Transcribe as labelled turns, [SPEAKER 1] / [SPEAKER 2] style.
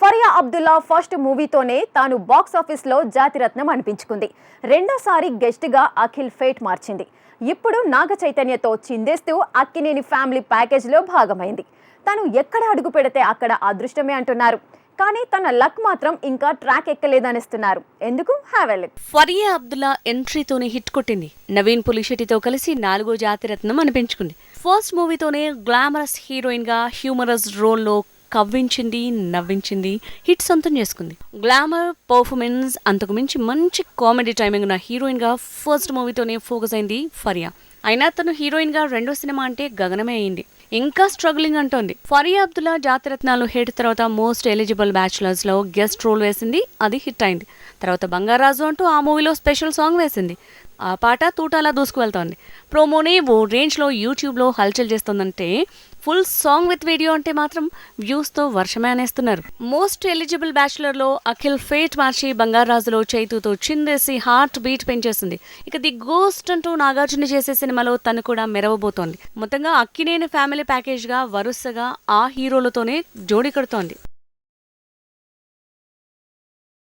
[SPEAKER 1] Faria Abdullah first మూవీతోనే తాను box ఆఫీస్లో జాతిరత్నం అనిపించుకుంది. రెండోసారి గెస్ట్గా అఖిల్ ఫేట్ మార్చింది. ఇప్పుడు నాగ చైతన్యతో చిందేస్తూ అక్కినేని ఫ్యామిలీ ప్యాకేజ్లో భాగమైంది. తను ఎక్కడ అడుగు పెడితే అక్కడ అదృష్టమే అంటున్నారు. కానీ తన లక్ మాత్రం ఇంకా ట్రాక్ ఎక్కలేదనిస్తున్నారు. ఎందుకు? హ్యావ్
[SPEAKER 2] ఫరియా అబ్దుల్లా ఎంట్రీతోనే హిట్ కొట్టింది. నవీన్ పులిశెట్టితో కలిసి నాలుగో జాతిరత్నం అనిపించుకుంది. ఫస్ట్ మూవీతోనే గ్లామరస్ హీరోయిన్గా హ్యూమరస్ రోల్లో కవ్వించింది నవ్వించింది హిట్ సొంతం చేసుకుంది. గ్లామర్ పర్ఫార్మెన్స్ అంతకు మించి మంచి కామెడీ టైమింగ్ ఉన్న హీరోయిన్గా ఫస్ట్ మూవీతోనే ఫోకస్ అయింది ఫరియా. అయినా తను హీరోయిన్గా రెండో సినిమా అంటే గగనమే అయింది. ఇంకా స్ట్రగులింగ్ అంటోంది. ఫరియా అబ్దుల్లా జాతిరత్నాలు హిట్ తర్వాత మోస్ట్ ఎలిజిబుల్ బ్యాచులర్స్లో గెస్ట్ రోల్ వేసింది. అది హిట్ అయింది. తర్వాత బంగారాజు అంటూ ఆ మూవీలో స్పెషల్ సాంగ్ వేసింది. ఆ పాట తూటాలా దూసుకువెళ్తోంది. ప్రోమోని ఓ రేంజ్లో యూట్యూబ్లో హల్చల్ చేస్తోందంటే ఫుల్ సాంగ్ విత్ వీడియో అంటే మాత్రం వ్యూస్తో వర్షమే అనేస్తున్నారు. మోస్ట్ ఎలిజిబుల్ బ్యాచులర్లో అఖిల్ ఫేట్ మార్చి బంగారాజులో చైతుతో చిందేసి హార్ట్ బీట్ పెంచేసింది. ఇక ది గోస్ట్ అంటూ నాగార్జున చేసే సినిమా సినిమాలో తను కూడా మెరవబోతోంది. మొత్తంగా అక్కినేని ఫ్యామిలీ ప్యాకేజ్గా వరుసగా ఆ హీరోలతోనే జోడి కడుతోంది.